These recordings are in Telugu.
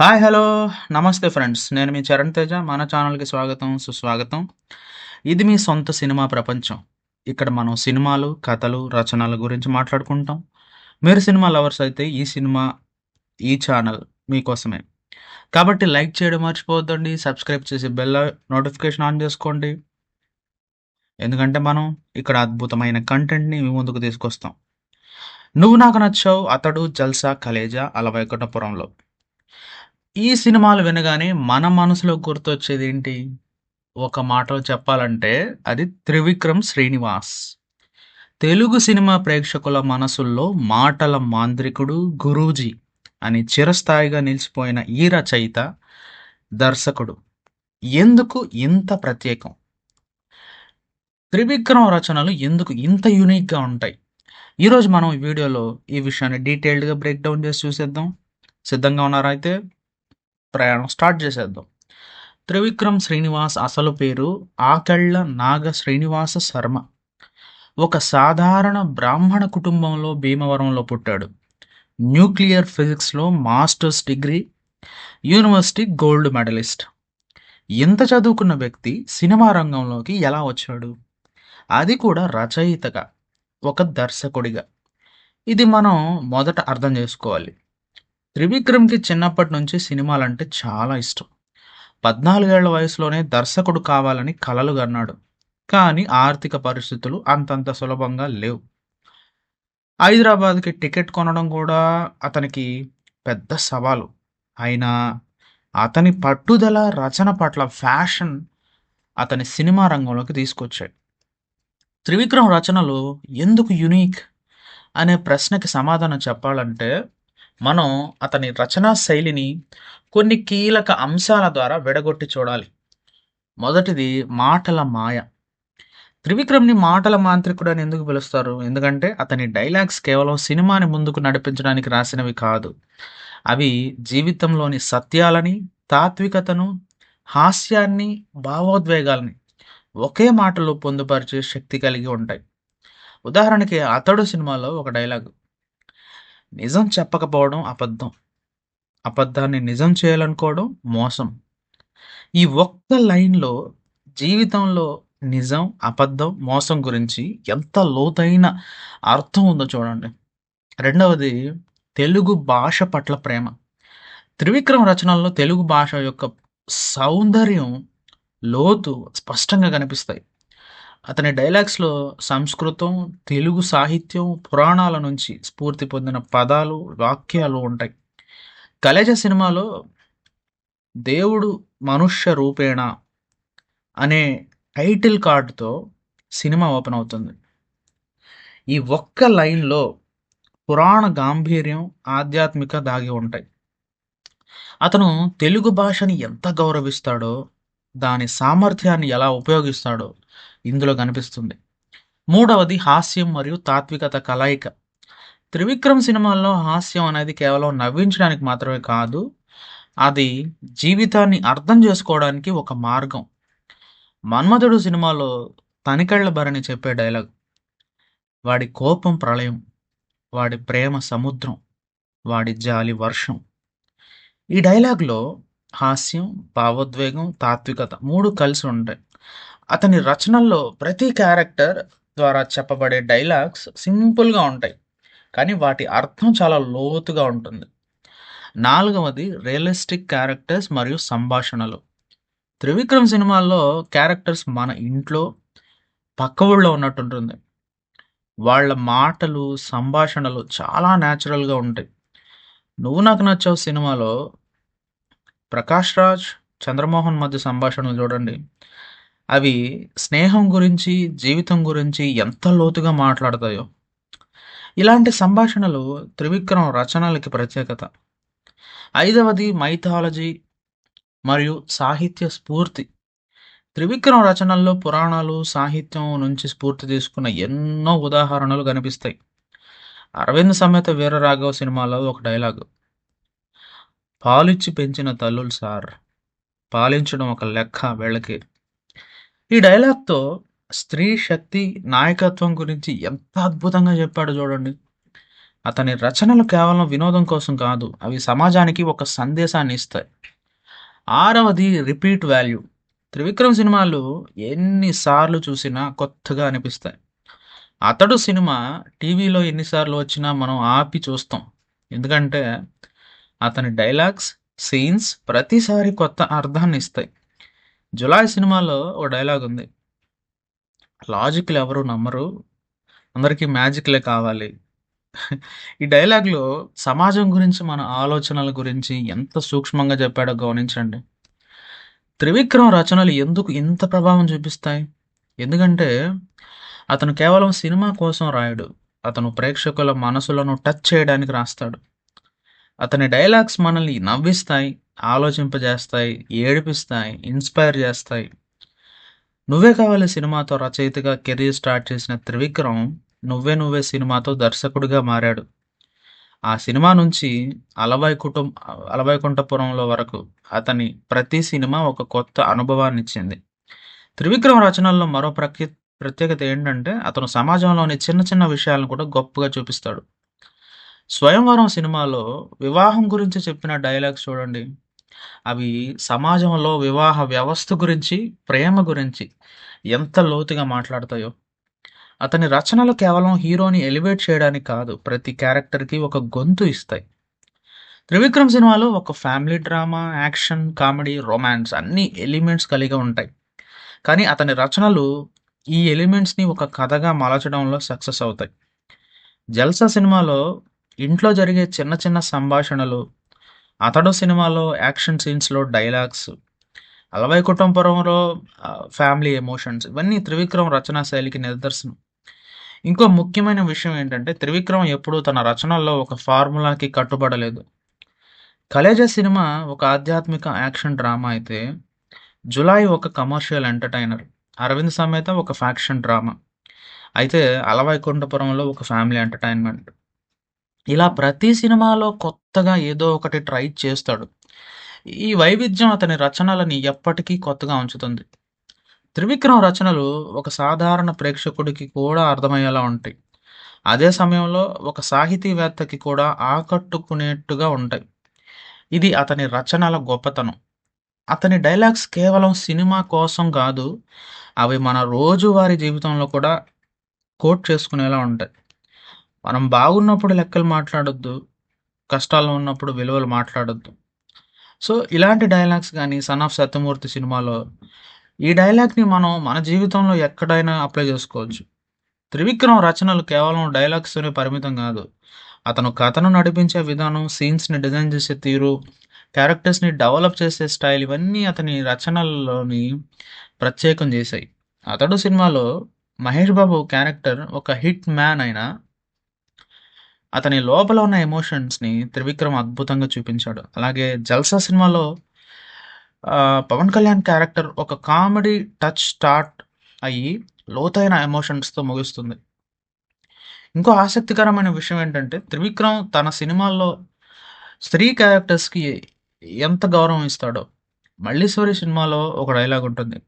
హాయ్ హలో నమస్తే ఫ్రెండ్స్. నేను మీ చరణ్ తేజ. మన ఛానల్కి స్వాగతం సుస్వాగతం. ఇది మీ సొంత సినిమా ప్రపంచం. ఇక్కడ మనం సినిమాలు కథలు రచనల గురించి మాట్లాడుకుంటాం. మీరు సినిమా లవర్స్ అయితే ఈ సినిమా ఈ ఛానల్ మీకోసమే. కాబట్టి లైక్ చేయడం మర్చిపోవద్దండి. సబ్స్క్రైబ్ చేసి బెల్ నోటిఫికేషన్ ఆన్ చేసుకోండి. ఎందుకంటే మనం ఇక్కడ అద్భుతమైన కంటెంట్ని మీ ముందుకు తీసుకొస్తాం. నువ్వు నాకు నచ్చావు. అతడు జల్సా కలేజా అలవైకుంఠపురంలో ఈ సినిమాలు వినగానే మన మనసులో గుర్తొచ్చేది ఏంటి? ఒక మాటలో చెప్పాలంటే అది త్రివిక్రమ్ శ్రీనివాస్. తెలుగు సినిమా ప్రేక్షకుల మనసుల్లో మాటల మాంత్రికుడు గురూజీ అని చిరస్థాయిగా నిలిచిపోయిన ఈ రచయిత దర్శకుడు. ఎందుకు ఇంత ప్రత్యేకం? త్రివిక్రమ్ రచనలు ఎందుకు ఇంత యూనిక్గా ఉంటాయి? ఈరోజు మనం ఈ వీడియోలో ఈ విషయాన్ని డీటెయిల్డ్గా బ్రేక్ డౌన్ చేసి చూసేద్దాం. సిద్ధంగా ఉన్నారా అయితే? ప్రయాణం స్టార్ట్ చేసేద్దాం. త్రివిక్రమ్ శ్రీనివాస్ అసలు పేరు ఆకళ్ళ నాగ శ్రీనివాస శర్మ. ఒక సాధారణ బ్రాహ్మణ కుటుంబంలో భీమవరంలో పుట్టాడు. న్యూక్లియర్ ఫిజిక్స్లో masters degree university gold medallist. ఇంత చదువుకున్న వ్యక్తి సినిమా రంగంలోకి ఎలా వచ్చాడు? అది కూడా రచయితగా ఒక దర్శకుడిగా. ఇది మనం మొదట అర్థం చేసుకోవాలి. త్రివిక్రమ్కి చిన్నప్పటి నుంచి సినిమాలంటే చాలా ఇష్టం. పద్నాలుగేళ్ళ వయసులోనే దర్శకుడు కావాలని కలలు గన్నాడు కానీ ఆర్థిక పరిస్థితులు అంతంత సులభంగా లేవు. హైదరాబాద్కి టికెట్ కొనడం కూడా అతనికి పెద్ద సవాలు. అయినా అతని పట్టుదల రచన పట్ల ఫ్యాషన్ అతని సినిమా రంగంలోకి తీసుకొచ్చాయి. త్రివిక్రమ్ రచనలు ఎందుకు యునీక్ అనే ప్రశ్నకి సమాధానం చెప్పాలంటే మనం అతని రచనా శైలిని కొన్ని కీలక అంశాల ద్వారా విడగొట్టి చూడాలి. మొదటిది మాటల మాయ. త్రివిక్రమ్ని మాటల మాంత్రికుడు అని ఎందుకు పిలుస్తారు? ఎందుకంటే అతని డైలాగ్స్ కేవలం సినిమాని ముందుకు నడిపించడానికి రాసినవి కాదు. అవి జీవితంలోని సత్యాలని తాత్వికతను హాస్యాన్ని భావోద్వేగాల్ని ఒకే మాటలో పొందుపరిచే శక్తి కలిగి ఉంటాయి. ఉదాహరణకి అతడు సినిమాలో ఒక డైలాగ్ నిజం చెప్పకపోవడం అబద్ధం. అబద్ధాన్ని నిజం చేయాలనుకోవడం మోసం. ఈ ఒక్క లైన్లో జీవితంలో నిజం అబద్ధం మోసం గురించి ఎంత లోతైన అర్థం ఉందో చూడండి. రెండవది తెలుగు భాష పట్ల ప్రేమ. త్రివిక్రమ రచనల్లో తెలుగు భాష యొక్క సౌందర్యం లోతు స్పష్టంగా కనిపిస్తాయి. అతని డైలాగ్స్లో సంస్కృతం తెలుగు సాహిత్యం పురాణాల నుంచి స్ఫూర్తి పొందిన పదాలు వాక్యాలు ఉంటాయి. కలేజ సినిమాలో దేవుడు మనుష్య రూపేణ అనే టైటిల్ కార్డుతో సినిమా ఓపెన్ అవుతుంది. ఈ ఒక్క లైన్లో పురాణ గాంభీర్యం ఆధ్యాత్మిక దాగి ఉంటాయి. అతను తెలుగు భాషని ఎంత గౌరవిస్తాడో దాని సామర్థ్యాన్ని ఎలా ఉపయోగిస్తాడో ఇందులో కనిపిస్తుంది. మూడవది హాస్యం మరియు తాత్వికత కలయిక. త్రివిక్రమ్ సినిమాల్లో హాస్యం అనేది కేవలం నవ్వించడానికి మాత్రమే కాదు అది జీవితాన్ని అర్థం చేసుకోవడానికి ఒక మార్గం. మన్మధుడు సినిమాలో తనికళ్ళ భరణి చెప్పే డైలాగ్ వాడి కోపం ప్రళయం వాడి ప్రేమ సముద్రం వాడి జాలి వర్షం. ఈ డైలాగ్లో హాస్యం భావోద్వేగం తాత్వికత మూడు కలిసి ఉంటాయి. అతని రచనల్లో ప్రతి క్యారెక్టర్ ద్వారా చెప్పబడే డైలాగ్స్ సింపుల్గా ఉంటాయి. కానీ వాటి అర్థం చాలా లోతుగా ఉంటుంది. నాలుగవది రియలిస్టిక్ క్యారెక్టర్స్ మరియు సంభాషణలు. త్రివిక్రమ్ సినిమాల్లో క్యారెక్టర్స్ మన ఇంట్లో పక్క ఊళ్ళో ఉన్నట్టుంటుంది. వాళ్ళ మాటలు సంభాషణలు చాలా న్యాచురల్గా ఉంటాయి. నువ్వు నాకు నచ్చావు సినిమాలో ప్రకాష్ రాజ్ చంద్రమోహన్ మధ్య సంభాషణలు చూడండి. అవి స్నేహం గురించి జీవితం గురించి ఎంత లోతుగా మాట్లాడతాయో. ఇలాంటి సంభాషణలు త్రివిక్రమ్ రచనలకి ప్రత్యేకత. ఐదవది మైథాలజీ మరియు సాహిత్య స్ఫూర్తి. త్రివిక్రమ్ రచనల్లో పురాణాలు సాహిత్యం నుంచి స్ఫూర్తి తీసుకున్న ఎన్నో ఉదాహరణలు కనిపిస్తాయి. అరవింద్ సమేత వీరరాఘవ సినిమాలో ఒక డైలాగ్. పాలిచ్చి పెంచిన తల్లులు సార్ పాలించడం ఒక లెక్క వీళ్ళకి. ఈ డైలాగ్తో స్త్రీ శక్తి నాయకత్వం గురించి ఎంత అద్భుతంగా చెప్పాడు చూడండి. అతని రచనలు కేవలం వినోదం కోసం కాదు అవి సమాజానికి ఒక సందేశాన్ని ఇస్తాయి. ఆరవది రిపీట్ వాల్యూ. త్రివిక్రమ్ సినిమాలు ఎన్నిసార్లు చూసినా కొత్తగా అనిపిస్తాయి. అతడు సినిమా టీవీలో ఎన్నిసార్లు వచ్చినా మనం ఆపి చూస్తాం. ఎందుకంటే అతని డైలాగ్స్ సీన్స్ ప్రతిసారి కొత్త అర్థాన్ని ఇస్తాయి. జులాయి సినిమాలో ఓ డైలాగ్ ఉంది. లాజిక్లు ఎవరు నమ్మరు. అందరికీ మ్యాజిక్లే కావాలి. ఈ డైలాగ్లో సమాజం గురించి మన ఆలోచనల గురించి ఎంత సూక్ష్మంగా చెప్పాడో గమనించండి. త్రివిక్రమ్ రచనలు ఎందుకు ఇంత ప్రభావం చూపిస్తాయి? ఎందుకంటే అతను కేవలం సినిమా కోసం రాయడు. అతను ప్రేక్షకుల మనసులను టచ్ చేయడానికి రాస్తాడు. అతని డైలాగ్స్ మనల్ని నవ్విస్తాయి ఆలోచింపజేస్తాయి ఏడిపిస్తాయి ఇన్స్పైర్ చేస్తాయి. నువ్వే కావాలి సినిమాతో రచయితగా కెరీర్ స్టార్ట్ చేసిన త్రివిక్రమ్ నువ్వే నువ్వే సినిమాతో దర్శకుడిగా మారాడు. ఆ సినిమా నుంచి అలవై కుటుంబ అలవైకుంఠపురంలో వరకు అతని ప్రతి సినిమా ఒక కొత్త అనుభవాన్ని ఇచ్చింది త్రివిక్రమ్ రచనల్లో మరో ప్రఖ్య ప్రత్యేకత ఏంటంటే అతను సమాజంలోని చిన్న చిన్న విషయాలను కూడా గొప్పగా చూపిస్తాడు. స్వయంవరం సినిమాలో వివాహం గురించి చెప్పిన డైలాగ్స్ చూడండి. అవి సమాజంలో వివాహ వ్యవస్థ గురించి ప్రేమ గురించి ఎంత లోతుగా మాట్లాడతాయో. అతని రచనలు కేవలం హీరోని ఎలివేట్ చేయడానికి కాదు ప్రతి క్యారెక్టర్కి ఒక గొంతు ఇస్తాయి. త్రివిక్రమ్ సినిమాలో ఒక family drama action comedy romance అన్ని ఎలిమెంట్స్ కలిగి ఉంటాయి. కానీ అతని రచనలు ఈ ఎలిమెంట్స్ని ఒక కథగా మలచడంలో సక్సెస్ అవుతాయి. జల్సా సినిమాలో ఇంట్లో జరిగే చిన్న చిన్న సంభాషణలు అతడు సినిమాలో యాక్షన్ సీన్స్లో డైలాగ్స్ అలవై కుటుంబరంలో ఫ్యామిలీ ఎమోషన్స్ ఇవన్నీ త్రివిక్రమ్ రచనా శైలికి నిదర్శనం. ఇంకో ముఖ్యమైన విషయం ఏంటంటే త్రివిక్రమ్ ఎప్పుడూ తన రచనల్లో ఒక ఫార్ములాకి కట్టుబడలేదు. కలేజా సినిమా ఒక ఆధ్యాత్మిక యాక్షన్ డ్రామా అయితే జులాయి ఒక కమర్షియల్ ఎంటర్టైనర్ అరవింద్ సమేత ఒక ఫ్యాక్షన్ డ్రామా. అయితే అలవైకుంఠపురంలో ఒక ఫ్యామిలీ ఎంటర్టైన్మెంట్. ఇలా ప్రతి సినిమాలో కొత్తగా ఏదో ఒకటి ట్రై చేస్తాడు. ఈ వైవిధ్యం అతని రచనలని ఎప్పటికీ కొత్తగా ఉంచుతుంది. త్రివిక్రమ్ రచనలు ఒక సాధారణ ప్రేక్షకుడికి కూడా అర్థమయ్యేలా ఉంటాయి. అదే సమయంలో ఒక సాహితీవేత్తకి కూడా ఆకట్టుకునేట్టుగా ఉంటాయి. ఇది అతని రచనల గొప్పతనం. అతని డైలాగ్స్ కేవలం సినిమా కోసం కాదు అవి మన రోజువారీ జీవితంలో కూడా కోట్ చేసుకునేలా ఉంటాయి. మనం బాగున్నప్పుడు లెక్కలు మాట్లాడొద్దు కష్టాల్లో ఉన్నప్పుడు విలువలు మాట్లాడొద్దు. సో ఇలాంటి డైలాగ్స్ కానీ సన్ ఆఫ్ సత్యమూర్తి సినిమాలో ఈ డైలాగ్ని మనం మన జీవితంలో ఎక్కడైనా అప్లై చేసుకోవచ్చు. త్రివిక్రమ్ రచనలు కేవలం డైలాగ్స్తోనే పరిమితం కాదు. అతను కథను నడిపించే విధానం సీన్స్ని డిజైన్ చేసే తీరు క్యారెక్టర్స్ని డెవలప్ చేసే స్టైల్ ఇవన్నీ అతని రచనల్లోని ప్రత్యేకం చేశాయి. అతడు సినిమాలో మహేష్ బాబు క్యారెక్టర్ ఒక హిట్ మ్యాన్ అయినా అతని లోపల ఉన్న ఎమోషన్స్ని త్రివిక్రమ్ అద్భుతంగా చూపించాడు. అలాగే జల్సా సినిమాలో పవన్ కళ్యాణ్ క్యారెక్టర్ ఒక కామెడీ టచ్ స్టార్ట్ అయ్యి లోతైన ఎమోషన్స్తో ముగుస్తుంది. ఇంకో ఆసక్తికరమైన విషయం ఏంటంటే త్రివిక్రమ్ తన సినిమాల్లో స్త్రీ క్యారెక్టర్స్కి ఎంత గౌరవం ఇస్తాడో. మల్లీశ్వరి సినిమాలో ఒక డైలాగ్ ఉంటుంది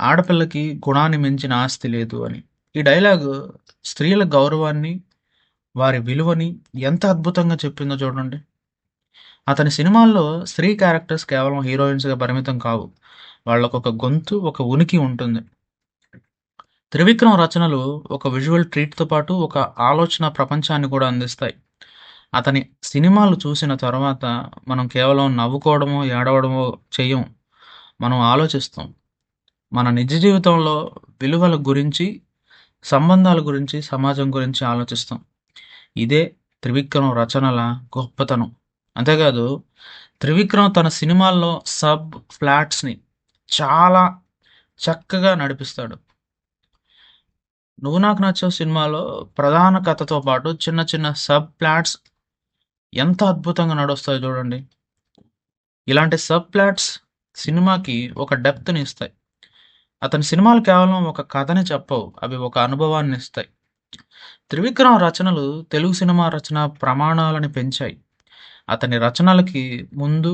ఆడపిల్లకి గుణాన్ని మించిన ఆస్తి లేదు అని. ఈ డైలాగ్ స్త్రీల గౌరవాన్ని వారి విలువని ఎంత అద్భుతంగా చెప్పిందో చూడండి. అతని సినిమాల్లో స్త్రీ క్యారెక్టర్స్ కేవలం హీరోయిన్స్గా పరిమితం కావు. వాళ్ళకు ఒక గొంతు ఒక ఉనికి ఉంటుంది. త్రివిక్రమ్ రచనలు ఒక విజువల్ ట్రీట్తో పాటు ఒక ఆలోచన ప్రపంచాన్ని కూడా అందిస్తాయి. అతని సినిమాలు చూసిన తర్వాత మనం కేవలం నవ్వుకోవడమో ఏడవడమో చెయ్యం. మనం ఆలోచిస్తాం. మన నిజ జీవితంలో విలువల గురించి సంబంధాల గురించి సమాజం గురించి ఆలోచిస్తాం. ఇదే త్రివిక్రమ్ రచనల గొప్పతనం. అంతేకాదు త్రివిక్రమ్ తన సినిమాల్లో సబ్ ఫ్లాట్స్ని చాలా చక్కగా నడిపిస్తాడు. నువ్వు నాకు నచ్చావు సినిమాలో ప్రధాన కథతో పాటు చిన్న చిన్న సబ్ ప్లాట్స్ ఎంత అద్భుతంగా నడుస్తాయో చూడండి. ఇలాంటి సబ్ ప్లాట్స్ సినిమాకి ఒక డెప్త్ని ఇస్తాయి. అతని సినిమాలు కేవలం ఒక కథని చెప్పవు అవి ఒక అనుభవాన్ని ఇస్తాయి. త్రివిక్రమ్ రచనలు తెలుగు సినిమా రచన ప్రమాణాలను పెంచాయి అతని రచనలకి ముందు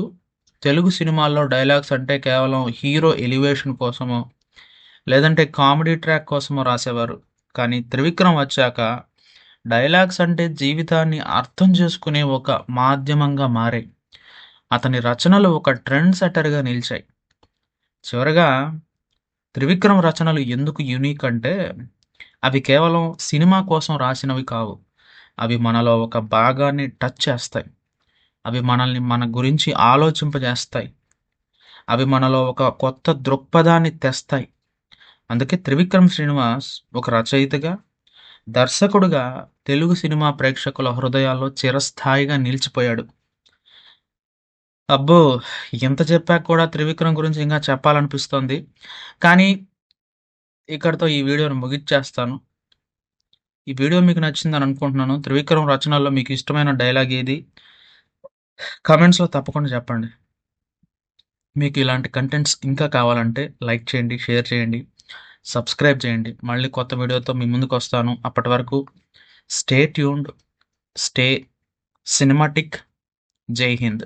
తెలుగు సినిమాల్లో డైలాగ్స్ అంటే కేవలం హీరో ఎలివేషన్ కోసమో లేదంటే కామెడీ ట్రాక్ కోసమో రాసేవారు కానీ త్రివిక్రమ్ వచ్చాక డైలాగ్స్ అంటే జీవితాన్ని అర్థం చేసుకునే ఒక మాధ్యమంగా మారాయి. అతని రచనలు ఒక ట్రెండ్ సెట్టర్‌గా నిలిచాయి. చివరగా త్రివిక్రమ్ రచనలు ఎందుకు యూనిక్ అంటే అవి కేవలం సినిమా కోసం రాసినవి కావు. అవి మనలో ఒక భాగాన్ని టచ్ చేస్తాయి. అవి మనల్ని మన గురించి ఆలోచింపజేస్తాయి. అవి మనలో ఒక కొత్త దృక్పథాన్ని తెస్తాయి. అందుకే త్రివిక్రమ్ శ్రీనివాస్ ఒక రచయితగా, దర్శకుడుగా తెలుగు సినిమా ప్రేక్షకుల హృదయాల్లో చిరస్థాయిగా నిలిచిపోయాడు. అబ్బో! ఇంత చెప్పాక కూడా త్రివిక్రమ్ గురించి ఇంకా చెప్పాలనిపిస్తోంది. కానీ ఇక్కడితో ఈ వీడియోను ముగిచ్చేస్తాను. ఈ వీడియో మీకు నచ్చిందని అనుకుంటున్నాను. త్రివిక్రమ్ రచనల్లో మీకు ఇష్టమైన డైలాగ్ ఏది? కామెంట్స్‌లో తప్పకుండా చెప్పండి. మీకు ఇలాంటి కంటెంట్స్ ఇంకా కావాలంటే లైక్ చేయండి, షేర్ చేయండి, సబ్స్క్రైబ్ చేయండి. మళ్ళీ కొత్త వీడియోతో మీ ముందుకు వస్తాను అప్పటి వరకు స్టే ట్యూన్డ్, స్టే సినిమాటిక్. జై హింద్.